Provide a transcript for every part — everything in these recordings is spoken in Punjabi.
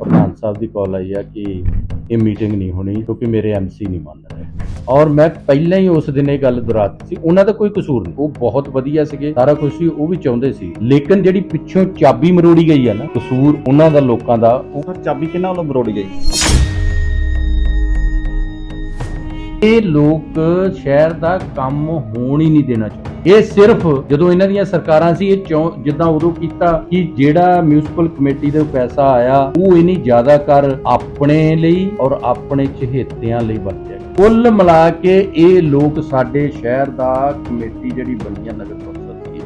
ਪ੍ਰਧਾਨ ਸਾਹਿਬ ਦੀ ਕਾਲ ਆਈ ਆ ਕਿ ਇਹ ਮੀਟਿੰਗ ਨਹੀਂ ਹੋਣੀ ਕਿਉਂਕਿ ਮੇਰੇ ਐਮਸੀ ਨਹੀਂ ਮੰਨ ਰਹੇ। ਔਰ ਮੈਂ ਪਹਿਲਾਂ ਹੀ ਉਸ ਦਿਨ ਇਹ ਗੱਲ ਦੁਹਰਾਤੀ ਸੀ। ਉਹਨਾਂ ਦਾ ਕੋਈ ਕਸੂਰ ਨਹੀਂ। ਉਹ ਬਹੁਤ ਵਧੀਆ ਸੀਗੇ ਸਾਰਾ ਕੁਝ ਸੀ ਉਹ ਵੀ ਚਾਹੁੰਦੇ ਸੀ। ਲੇਕਿਨ ਜਿਹੜੀ ਪਿੱਛੋਂ ਚਾਬੀ ਮਰੋੜੀ ਗਈ ਆ ਨਾ ਕਸੂਰ ਉਹਨਾਂ ਦਾ ਲੋਕਾਂ ਦਾ ਉਹ ਚਾਬੀ ਕਿਹਨਾਂ ਵੱਲੋਂ ਮਰੋੜੀ ਗਈ? ਇਹ ਲੋਕ ਸ਼ਹਿਰ ਦਾ ਕੰਮ ਹੋਣ ਹੀ ਨਹੀਂ ਦੇਣਾ ਚਾਹੁੰਦੇ। ਇਹ ਸਿਰਫ ਜਦੋਂ ਇਹਨਾਂ ਦੀਆਂ ਸਰਕਾਰਾਂ ਸੀ, ਇਹ ਚੌਂ- ਜਿੱਦਾਂ ਉਦੋਂ ਕੀਤਾ ਕਿ ਜਿਹੜਾ ਮਿਊਨਿਸਪਲ ਕਮੇਟੀ ਦੇ ਪੈਸਾ ਆਇਆ, ਉਹ ਇਨੀ ਜ਼ਿਆਦਾ ਕਰ ਆਪਣੇ ਲਈ ਔਰ ਆਪਣੇ ਚਹੇਤਿਆਂ ਲਈ ਵਰਤਿਆ ਕੁੱਲ ਮਿਲਾ ਕੇ ਇਹ ਲੋਕ ਸਾਡੇ ਸ਼ਹਿਰ ਦਾ ਕਮੇਟੀ ਜਿਹੜੀ ਬਣੀ ਆ ਨਗਰ ਕੌਂਸਲ ਦੀ,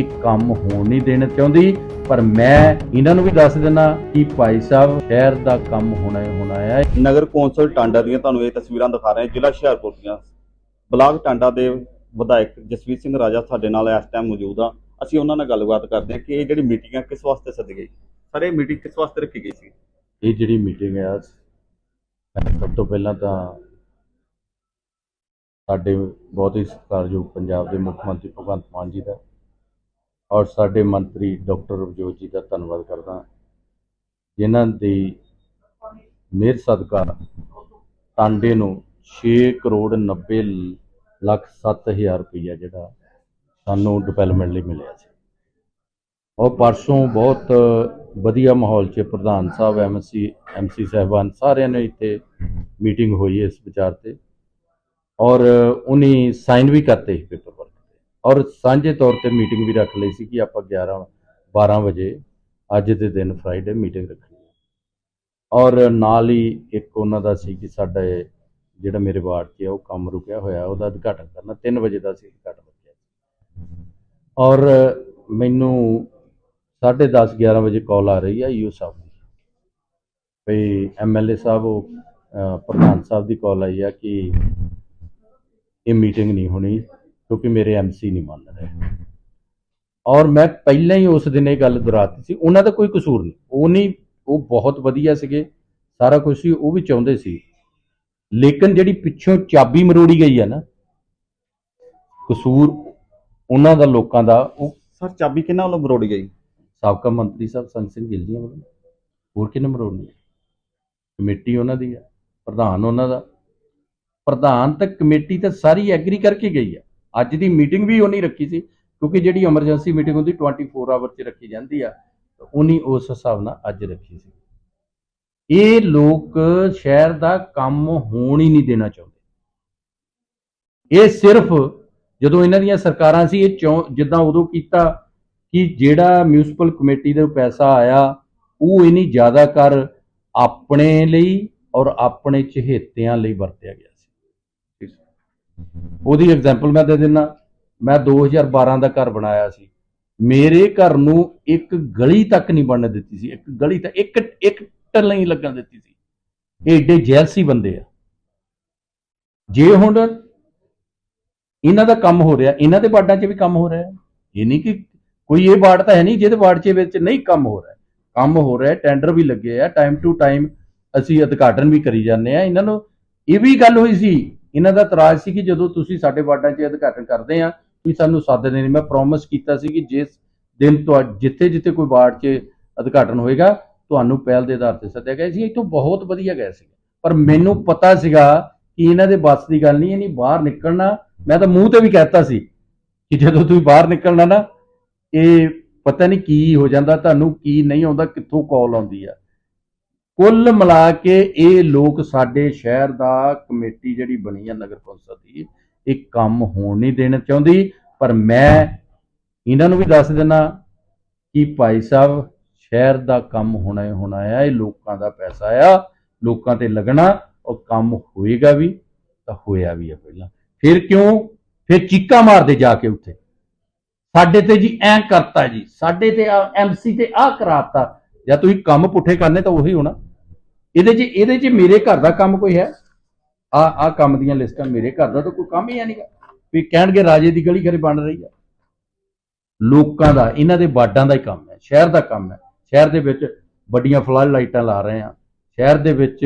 ਇਹ ਕੰਮ ਹੋਣ ਨਹੀਂ ਦੇਣਾ ਚਾਹੁੰਦੀ। ਪਰ ਮੈਂ ਇਹਨਾਂ ਨੂੰ ਵੀ ਦੱਸ ਦਿੰਦਾ ਕਿ ਭਾਈ ਸਾਹਿਬ, ਸ਼ਹਿਰ ਦਾ ਕੰਮ ਹੋਣਾ ਹੀ, ਹੋਣਾ ਹੈ। ਨਗਰ ਕੌਂਸਲ ਟਾਂਡਾ ਦੀਆਂ ਤੁਹਾਨੂੰ ਇਹ ਤਸਵੀਰਾਂ ਦਿਖਾ ਰਹੇ ਹਾਂ। ਜ਼ਿਲ੍ਹਾ ਹੁਸ਼ਿਆਰਪੁਰ ਦੀਆਂ। ਬਲਾਕ ਟਾਂਡਾ ਦੇ ਵਿਧਾਇਕ ਜਸਵੀਰ ਸਿੰਘ ਰਾਜਾ ਸਾਡੇ ਨਾਲ ਇਸ ਟਾਈਮ ਮੌਜੂਦ ਆ। ਅਸੀਂ ਉਹਨਾਂ ਨਾਲ ਗੱਲਬਾਤ ਕਰਦੇ ਹਾਂ ਕਿ ਇਹ ਜਿਹੜੀ ਮੀਟਿੰਗ ਆ ਕਿਸ ਵਾਸਤੇ ਸੱਦੀ ਗਈ? ਸਰ, ਇਹ ਮੀਟਿੰਗ ਕਿਸ ਵਾਸਤੇ ਰੱਖੀ ਗਈ ਸੀ? ਇਹ ਜਿਹੜੀ ਮੀਟਿੰਗ ਹੈ ਸਭ ਤੋਂ ਪਹਿਲਾਂ ਤਾਂ ਸਾਡੇ ਬਹੁਤ ਹੀ ਸਤਿਕਾਰਯੋਗ ਪੰਜਾਬ ਦੇ ਮੁੱਖ ਮੰਤਰੀ ਭਗਵੰਤ ਮਾਨ ਜੀ ਦਾ ਔਰ ਸਾਡੇ ਮੰਤਰੀ ਡਾਕਟਰ ਰਵਜੋਤ ਜੀ ਦਾ ਧੰਨਵਾਦ ਕਰਦਾ ਜਿਨ੍ਹਾਂ ਦੀ ਮਿਹਰ ਸਦਕਾ ਟਾਂਡੇ ਨੂੰ 6 ਕਰੋੜ 90 ਲੱਖ 7000 ਰੁਪਈਆ ਜਿਹੜਾ ਸਾਨੂੰ ਡਿਵੈਲਪਮੈਂਟ ਲਈ ਮਿਲਿਆ ਸੀ। ਔਰ ਪਰਸੋਂ ਬਹੁਤ ਵਧੀਆ ਮਾਹੌਲ 'ਚ ਪ੍ਰਧਾਨ ਸਾਹਿਬ ਐਮਸੀ ਐਮਸੀ ਸਾਹਿਬਾਨ ਸਾਰਿਆਂ ਨੇ ਇੱਥੇ ਮੀਟਿੰਗ ਹੋਈ ਇਸ ਵਿਚਾਰ ਤੇ। ਔਰ ਉਨੀ ਸਾਈਨ ਵੀ ਕਰਤੇ ਸੀ ਪੇਪਰ ਵਰਕ ਔਰ ਸਾਂਝੇ ਤੌਰ ਤੇ ਮੀਟਿੰਗ ਵੀ ਰੱਖ ਲਈ ਸੀ ਕਿ ਆਪਾਂ 11 12 ਵਜੇ ਅੱਜ ਦੇ ਦਿਨ ਫਰਾਈਡੇ ਮੀਟਿੰਗ ਰੱਖਣੀ ਔਰ ਨਾਲ ਹੀ ਇੱਕ ਉਹਨਾਂ ਦਾ ਸੀ ਕਿ ਸਾਡਾ ਇਹ ਜਿਹੜਾ ਮੇਰੇ ਵਾਰਡ 'ਚ ਆ, ਉਹ ਕੰਮ ਰੁਕਿਆ ਹੋਇਆ, ਉਹਦਾ ਉਦਘਾਟਨ ਕਰਨਾ 3 ਵਜੇ ਦਾ ਸੀ ਉਦਘਾਟਨ ਰੱਖਿਆ ਔਰ ਮੈਨੂੰ 10:30 11 ਵਜੇ ਕਾਲ ਆ ਰਹੀ ਹੈ you Sahib the. We MLA ਸਾਹਿਬ, ਉਹ ਪ੍ਰਧਾਨ ਸਾਹਿਬ ਦੀ ਕਾਲ ਆਈ ਆ ਕਿ ਇਹ ਮੀਟਿੰਗ ਨਹੀਂ ਹੋਣੀ, ਕਿਉਂਕਿ ਮੇਰੇ ਐਮਸੀ ਨਹੀਂ ਮੰਨ ਰਹੇ। ਔਰ ਮੈਂ ਪਹਿਲਾਂ ਹੀ ਉਸ ਦਿਨ ਇਹ ਗੱਲ ਦੁਹਰਾਤੀ ਸੀ, ਉਹਨਾਂ ਦਾ ਕੋਈ ਕਸੂਰ ਨਹੀਂ। ਉਹ ਨਹੀਂ, ਉਹ ਬਹੁਤ ਵਧੀਆ ਸੀਗੇ, ਸਾਰਾ ਕੁਝ ਸੀ, ਉਹ ਵੀ ਚਾਹੁੰਦੇ ਸੀ। ਲੇਕਿਨ ਜਿਹੜੀ ਪਿੱਛੋਂ ਚਾਬੀ ਮਰੋੜੀ ਗਈ ਆ ਨਾ ਕਸੂਰ ਉਹਨਾਂ ਦਾ ਲੋਕਾਂ ਦਾ ਉਹ ਸਰ ਚਾਬੀ ਕਿਹਨਾਂ ਵੱਲੋਂ ਮਰੋੜੀ ਗਈ? ਸਾਬਕਾ ਮੰਤਰੀ ਸਾਹਿਬ ਸੰਤ ਸਿੰਘ ਗਿੱਲ ਜੀ ਵੱਲੋਂ। ਹੋਰ ਕਿਹਨੇ ਮਰੋੜਨੀ ਹੈ ਕਮੇਟੀ ਉਹਨਾਂ ਦੀ ਹੈ ਪ੍ਰਧਾਨ ਉਹਨਾਂ ਦਾ। ਪ੍ਰਧਾਨ ਤੇ ਕਮੇਟੀ ਤਾਂ ਸਾਰੀ ਐਗਰੀ ਕਰਕੇ ਗਈ ਆ। ਅੱਜ ਦੀ ਮੀਟਿੰਗ ਵੀ ਉਹਨੀ ਰੱਖੀ ਸੀ ਕਿਉਂਕਿ ਜਿਹੜੀ ਐਮਰਜੈਂਸੀ ਮੀਟਿੰਗ ਹੁੰਦੀ 24 ਆਵਰ 'ਚ ਰੱਖੀ ਜਾਂਦੀ ਆ ਉਹਨੀ ਉਸ ਹਿਸਾਬ ਨਾਲ ਅੱਜ ਰੱਖੀ ਸੀ। ਇਹ ਲੋਕ ਸ਼ਹਿਰ ਦਾ ਕੰਮ ਹੋਣ ਹੀ ਨਹੀਂ ਦੇਣਾ ਚਾਹੁੰਦੇ। ਇਹ ਸਿਰਫ ਜਦੋਂ ਇਹਨਾਂ ਦੀਆਂ ਸਰਕਾਰਾਂ ਸੀ ਇਹ ਜਿੱਦਾਂ ਉਦੋਂ ਕੀਤਾ ਕਿ ਜਿਹੜਾ ਮਿਊਨਿਸਪਲ ਕਮੇਟੀ ਦੇ ਪੈਸਾ ਆਇਆ ਉਹ ਇਨੀ ਜ਼ਿਆਦਾ ਕਰ ਆਪਣੇ ਲਈ ਔਰ ਆਪਣੇ ਚਹੇਤਿਆਂ ਲਈ ਵਰਤਿਆ ਗਿਆ ਸੀ। ਉਹਦੀ ਐਗਜ਼ਾਮਪਲ ਮੈਂ ਦੇ ਦਿੰਦਾ ਮੈਂ 2012 ਦਾ ਘਰ ਬਣਾਇਆ ਸੀ। ਮੇਰੇ ਘਰ ਨੂੰ ਇੱਕ ਗਲੀ ਤੱਕ ਨਹੀਂ ਬਣਨ ਦਿੱਤੀ ਸੀ। ਇੱਕ ਗਲੀ ਤੱਕ ਇੱਕ ਇੱਕ ਟੱਲ ਨਹੀਂ ਲੱਗਣ ਦਿੱਤੀ ਸੀ। ਇਹ ਏਡੇ ਜੈਲਸੀ ਬੰਦੇ ਆ। ਜੇ ਹੁਣ ਇਹਨਾਂ ਦਾ ਕੰਮ ਹੋ ਰਿਹਾ, ਇਹਨਾਂ ਦੇ ਵਾਰਡਾਂ 'ਚ ਵੀ ਕੰਮ ਹੋ ਰਿਹਾ ਇਹ ਨਹੀਂ ਕਿ ਕੋਈ ਇਹ ਵਾਰਡ ਤਾਂ ਹੈ ਨਹੀਂ, ਜਿਹਦੇ ਵਾਰਡ 'ਚ ਵਿੱਚ ਨਹੀਂ ਕੰਮ ਹੋ ਰਿਹਾ। ਕੰਮ ਹੋ ਰਿਹਾ, ਟੈਂਡਰ ਵੀ ਲੱਗੇ ਆ, ਟਾਈਮ ਟੂ ਟਾਈਮ ਅਸੀਂ ਉਦਘਾਟਨ ਵੀ ਕਰੀ ਜਾਂਦੇ ਆ। ਇਹਨਾਂ ਨੂੰ ਇਹ ਵੀ ਗੱਲ ਹੋਈ ਸੀ, ਇਹਨਾਂ ਦਾ ਇਤਰਾਜ਼ ਸੀ ਕਿ ਜਦੋਂ ਤੁਸੀਂ ਸਾਡੇ ਵਾਰਡਾਂ 'ਚ ਉਦਘਾਟਨ ਕਰਦੇ ਆ, ਤੁਸੀਂ ਸਾਨੂੰ ਸੱਦਦੇ ਨਹੀਂ ਮੈਂ ਪ੍ਰੋਮਿਸ ਕੀਤਾ ਸੀ ਕਿ ਜਿਸ ਦਿਨ ਜਿੱਥੇ ਜਿੱਥੇ ਕੋਈ ਵਾਰਡ 'ਚ ਉਦਘਾਟਨ ਹੋਏਗਾ ਤੁਹਾਨੂੰ ਪਹਿਲ ਦੇ ਆਧਾਰ ਤੇ ਸੱਦਿਆ ਗਿਆ ਸੀ। ਇਹ ਤੋਂ ਬਹੁਤ ਵਧੀਆ ਗਿਆ ਸੀ ਪਰ ਮੈਨੂੰ ਪਤਾ ਸੀਗਾ ਕਿ ਇਹਨਾਂ ਦੇ ਬੱਸ ਦੀ ਗੱਲ ਨਹੀਂ, ਇਹ ਨਹੀਂ ਬਾਹਰ ਨਿਕਲਣਾ। ਮੈਂ ਤਾਂ ਮੂੰਹ ਤੇ ਵੀ ਕਹਿਤਾ ਸੀ ਕਿ ਜਦੋਂ ਤੁਸੀਂ ਬਾਹਰ ਨਿਕਲਣਾ ਨਾ, ਇਹ ਪਤਾ ਨਹੀਂ ਕੀ ਹੋ ਜਾਂਦਾ, ਤੁਹਾਨੂੰ ਕੀ ਨਹੀਂ ਆਉਂਦਾ, ਕਿੱਥੋਂ ਕਾਲ ਆਉਂਦੀ ਆ। ਕੁੱਲ ਮਿਲਾ ਕੇ ਇਹ ਲੋਕ ਸਾਡੇ ਸ਼ਹਿਰ ਦਾ ਕਮੇਟੀ ਜਿਹੜੀ ਬਣੀ ਆ ਨਗਰ ਕੌਂਸਲ ਦੀ, ਇਹ ਕੰਮ ਹੋਣ ਨਹੀਂ ਦੇਣਾ ਚਾਹੁੰਦੀ। ਪਰ ਮੈਂ ਇਹਨਾਂ ਨੂੰ ਵੀ ਦੱਸ ਦਿੰਦਾ ਕਿ ਭਾਈ ਸਾਹਿਬ ਸ਼ਹਿਰ ਦਾ ਕੰਮ ਹੋਣਾ ਹੀ ਹੋਣਾ ਆ, ਇਹ ਲੋਕਾਂ ਦਾ ਪੈਸਾ ਆ, ਲੋਕਾਂ ਤੇ ਲੱਗਣਾ, ਉਹ ਕੰਮ ਹੋਏਗਾ ਵੀ ਤਾਂ ਹੋਇਆ ਵੀ ਆ ਪਹਿਲਾਂ। ਫਿਰ ਕਿਉਂ? ਫਿਰ ਚੀਕਾਂ ਮਾਰਦੇ ਜਾ ਕੇ ਉੱਥੇ। ਸਾਡੇ ਤੇ ਜੀ ਐਂ ਕਰਤਾ ਜੀ, ਸਾਡੇ ਤੇ ਐਮਸੀ ਤੇ ਆ ਕਰਾਤਾ। ਜਾਂ ਤੁਸੀਂ ਕੰਮ ਪੁੱਠੇ ਕਰਨੇ ਤਾਂ ਉਹੀ ਹੋਣਾ। ਇਹਦੇ 'ਚ ਇਹਦੇ 'ਚ ਮੇਰੇ ਘਰ ਦਾ ਕੰਮ ਕੋਈ ਹੈ? ਆ ਆ ਕੰਮ ਦੀਆਂ ਲਿਸਟਾਂ ਮੇਰੇ ਘਰ ਦਾ ਤਾਂ ਕੋਈ ਕੰਮ ਹੀ ਹੈ ਨਹੀਂਗਾ ਵੀ ਕਹਿਣਗੇ ਰਾਜੇ ਦੀ ਗਲੀ ਘਰੇ ਬਣ ਰਹੀ ਆ। ਲੋਕਾਂ ਦਾ, ਇਹਨਾਂ ਦੇ ਬਾਡਾਂ ਦਾ ਹੀ ਕੰਮ ਹੈ, ਸ਼ਹਿਰ ਦਾ ਕੰਮ ਹੈ। ਸ਼ਹਿਰ ਦੇ ਵਿੱਚ ਵੱਡੀਆਂ ਫਲੱਡ ਲਾਈਟਾਂ ਲਾ ਰਹੇ ਆ ਸ਼ਹਿਰ ਦੇ ਵਿੱਚ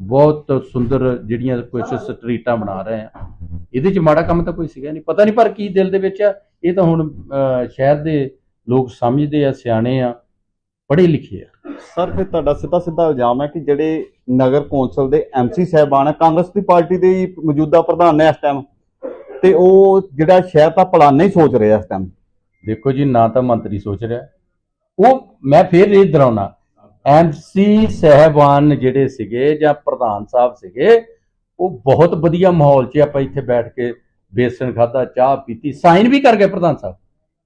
ਬਹੁਤ ਸੁੰਦਰ ਜਿਹੜੀਆਂ ਕੁਝ ਸਟਰੀਟਾਂ ਬਣਾ ਰਹੇ ਆ ਇਹਦੇ 'ਚ ਮਾੜਾ ਕੰਮ ਤਾਂ ਕੋਈ ਸੀਗਾ ਨਹੀਂ। ਪਤਾ ਨਹੀਂ ਪਰ ਕੀ ਦਿਲ ਦੇ ਵਿੱਚ ਆ ਇਹ ਤਾਂ ਹੁਣ ਸ਼ਹਿਰ ਦੇ ਲੋਕ ਸਮਝਦੇ ਆ ਸਿਆਣੇ ਆ ਪੜ੍ਹੇ ਲਿਖੇ ਆ। ਸਰ ਫਿਰ ਤੁਹਾਡਾ ਸਿੱਧਾ ਸਿੱਧਾ ਇਲਜ਼ਾਮ ਹੈ ਕਿ ਜਿਹੜੇ ਨਗਰ ਕੌਂਸਲ ਦੇ ਐਮਸੀ ਸਾਹਿਬਾਨ ਹੈ ਕਾਂਗਰਸ ਦੀ ਪਾਰਟੀ ਦੇ ਹੀ ਮੌਜੂਦਾ ਪ੍ਰਧਾਨ ਨੇ ਇਸ ਟਾਈਮ ਤੇ ਉਹ ਜਿਹੜਾ ਸ਼ਹਿਰ ਦਾ ਭਲਾ ਨਹੀਂ ਸੋਚ ਰਹੇ ਇਸ ਟਾਈਮ ਦੇਖੋ ਜੀ ਨਾ ਤਾਂ ਮੰਤਰੀ ਸੋਚ ਰਿਹਾ। ਉਹ ਮੈਂ ਫੇਰ ਇਹ ਦਰਾਉਣਾ ਐਮਸੀ ਸਹਿਬਾਨ ਜਿਹੜੇ ਸੀਗੇ ਜਾਂ ਪ੍ਰਧਾਨ ਸਾਹਿਬ ਸੀਗੇ, ਉਹ ਬਹੁਤ ਵਧੀਆ ਮਾਹੌਲ 'ਚ ਆਪਾਂ ਇੱਥੇ ਬੈਠ ਕੇ ਬੇਸਣ ਖਾਦਾ ਚਾਹ ਪੀਤੀ, ਸਾਈਨ ਵੀ ਕਰ ਗਏ ਪ੍ਰਧਾਨ ਸਾਹਿਬ।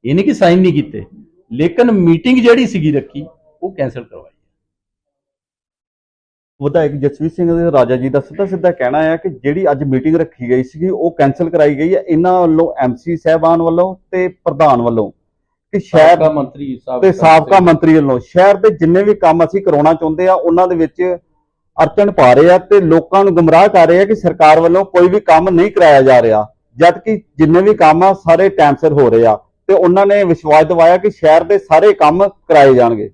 ਇਹ ਨਹੀਂ ਕਿ ਸਾਈਨ ਨਹੀਂ ਕੀਤੇ। ਲੇਕਿਨ ਮੀਟਿੰਗ ਜਿਹੜੀ ਸੀਗੀ ਰੱਖੀ, ਉਹ ਕੈਨਸਲ ਕਰਵਾਈ। ਵਿਧਾਇਕ ਜਸਵੀਰ ਸਿੰਘ ਦੇ ਰਾਜਾ ਜੀ ਦਾ ਸਿੱਧਾ ਸਿੱਧਾ ਕਹਿਣਾ ਹੈ ਕਿ ਜਿਹੜੀ ਅੱਜ ਮੀਟਿੰਗ ਰੱਖੀ ਗਈ ਸੀਗੀ, ਉਹ ਕੈਨਸਲ ਕਰਾਈ ਗਈ ਹੈ ਇਹਨਾਂ ਵੱਲੋਂ ਐਮਸੀ ਸਾਹਿਬਾਨ ਵੱਲੋਂ ਤੇ ਪ੍ਰਧਾਨ ਵੱਲੋਂ। ਕਿ ਸ਼ਹਿਰ ਸਾਬਕਾ ਮੰਤਰੀ ਸਾਹਿਬ ਤੇ ਸਾਬਕਾ ਮੰਤਰੀ ਵੱਲੋਂ ਸ਼ਹਿਰ ਦੇ ਜਿੰਨੇ ਵੀ ਕੰਮ ਅਸੀਂ ਕਰਾਉਣਾ ਚਾਹੁੰਦੇ ਆ ਉਹਨਾਂ ਦੇ ਵਿੱਚ ਅੜਚਣ ਪਾ ਰਹੇ ਆ ਤੇ ਲੋਕਾਂ ਨੂੰ ਗੁੰਮਰਾਹ ਕਰ ਰਹੇ ਆ ਕਿ ਸਰਕਾਰ ਵੱਲੋਂ ਕੋਈ ਵੀ ਕੰਮ ਨਹੀਂ ਕਰਾਇਆ ਜਾ ਰਿਹਾ ਜਦ ਕਿ ਜਿੰਨੇ ਵੀ ਕੰਮ ਆ ਸਾਰੇ ਟਾਈਮ ਸਿਰ ਹੋ ਰਹੇ ਆ ਤੇ ਉਹਨਾਂ ਨੇ ਵਿਸ਼ਵਾਸ ਦਿਵਾਇਆ ਕਿ ਸ਼ਹਿਰ ਦੇ ਸਾਰੇ ਕੰਮ ਕਰਾਏ ਜਾਣਗੇ।